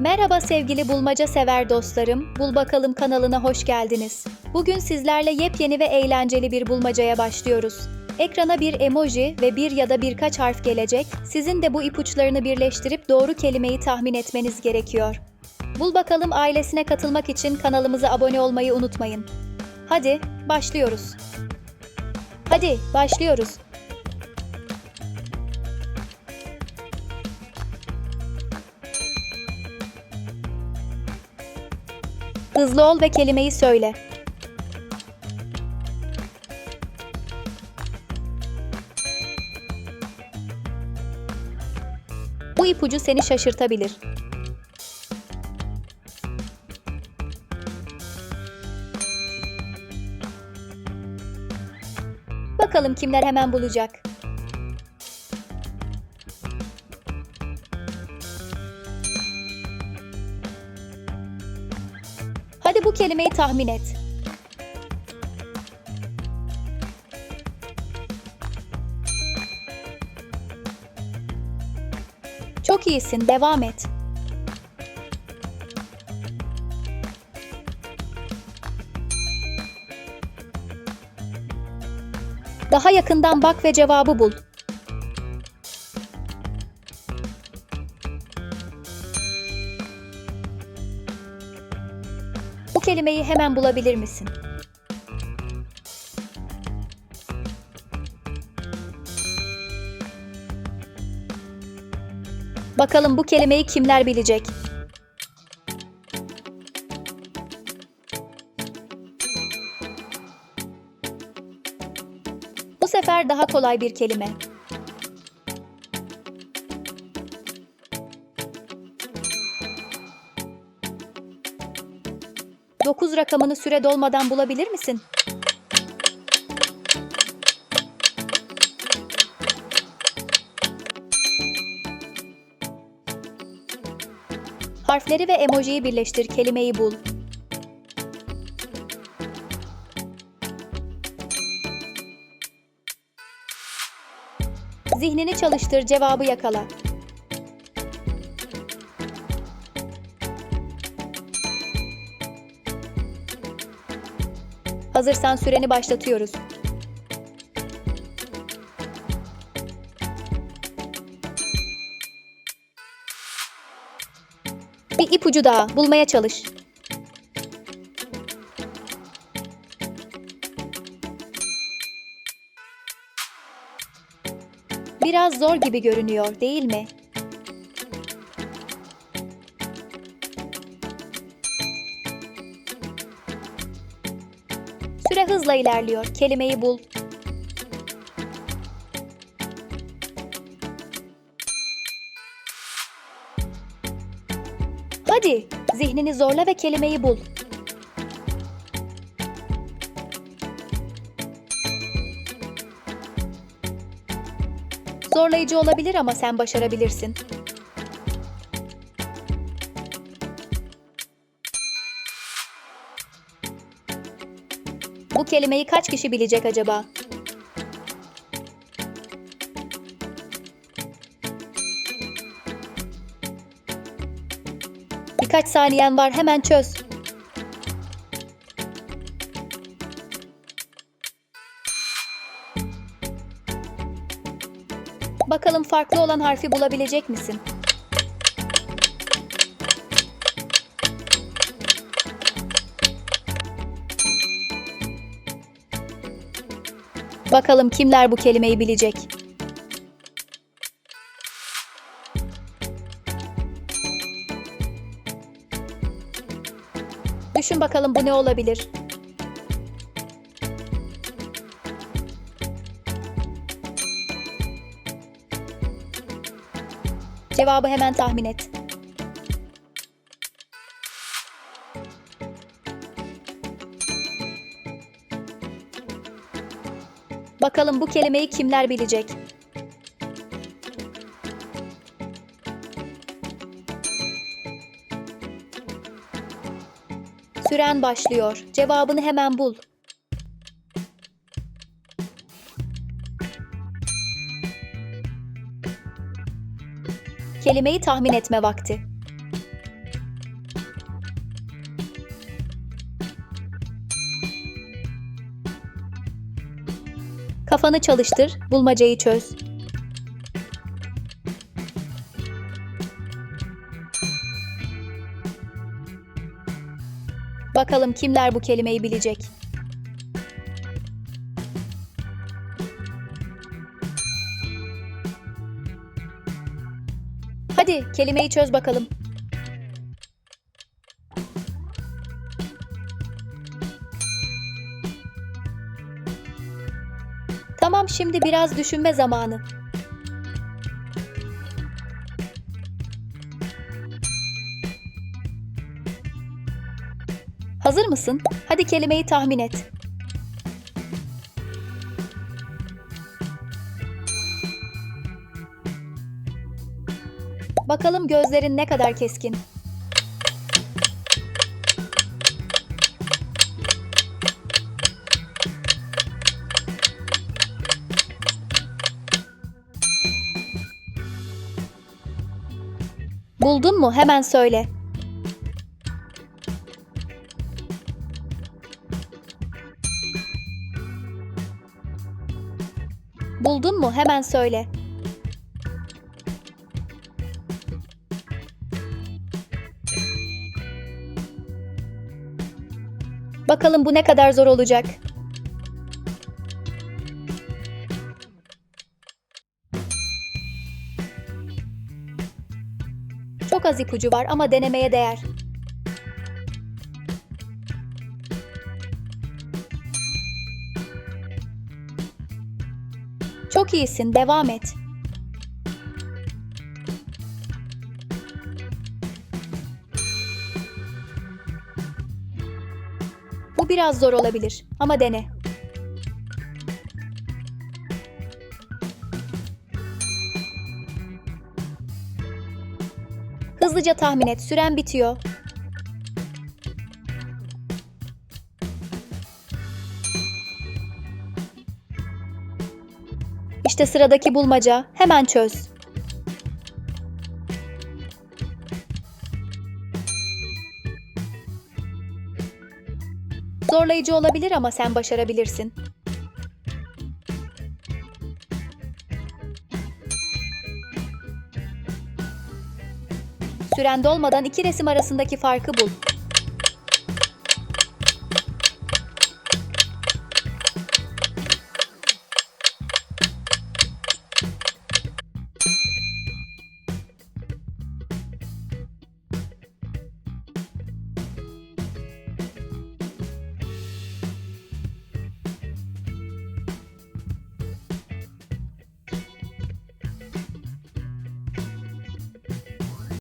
Merhaba sevgili bulmaca sever dostlarım. Bul bakalım kanalına hoş geldiniz. Bugün sizlerle yepyeni ve eğlenceli bir bulmacaya başlıyoruz. Ekrana bir emoji ve bir ya da birkaç harf gelecek. Sizin de bu ipuçlarını birleştirip doğru kelimeyi tahmin etmeniz gerekiyor. Bul bakalım ailesine katılmak için kanalımıza abone olmayı unutmayın. Hadi başlıyoruz. Hadi başlıyoruz. Hızlı ol ve kelimeyi söyle. Bu ipucu seni şaşırtabilir. Bakalım kimler hemen bulacak. Hadi bu kelimeyi tahmin et. Çok iyisin, devam et. Daha yakından bak ve cevabı bul. Kelimeyi hemen bulabilir misin? Bakalım bu kelimeyi kimler bilecek? Bu sefer daha kolay bir kelime. Dokuz rakamını süre dolmadan bulabilir misin? Harfleri ve emojiyi birleştir, kelimeyi bul. Zihnini çalıştır, cevabı yakala. Hazırsan süreni başlatıyoruz. Bir ipucu daha, bulmaya çalış. Biraz zor gibi görünüyor, değil mi? Süre hızla ilerliyor. Kelimeyi bul. Hadi, zihnini zorla ve kelimeyi bul. Zorlayıcı olabilir ama sen başarabilirsin. Kelimeyi kaç kişi bilecek acaba? Birkaç saniyen var hemen çöz. Bakalım farklı olan harfi bulabilecek misin? Bakalım kimler bu kelimeyi bilecek? Düşün bakalım bu ne olabilir? Cevabı hemen tahmin et. Bakalım bu kelimeyi kimler bilecek? Süren başlıyor. Cevabını hemen bul. Kelimeyi tahmin etme vakti. Kafanı çalıştır, bulmacayı çöz. Bakalım kimler bu kelimeyi bilecek. Hadi kelimeyi çöz bakalım. Şimdi biraz düşünme zamanı. Hazır mısın? Hadi kelimeyi tahmin et. Bakalım gözlerin ne kadar keskin. Buldun mu? Hemen söyle. Buldun mu? Hemen söyle. Bakalım bu ne kadar zor olacak. Çok az ipucu var ama denemeye değer. Çok iyisin, devam et. Bu biraz zor olabilir ama dene. Hızlıca tahmin et, süren bitiyor. İşte sıradaki bulmaca, hemen çöz. Zorlayıcı olabilir ama sen başarabilirsin. Süren dolmadan iki resim arasındaki farkı bul.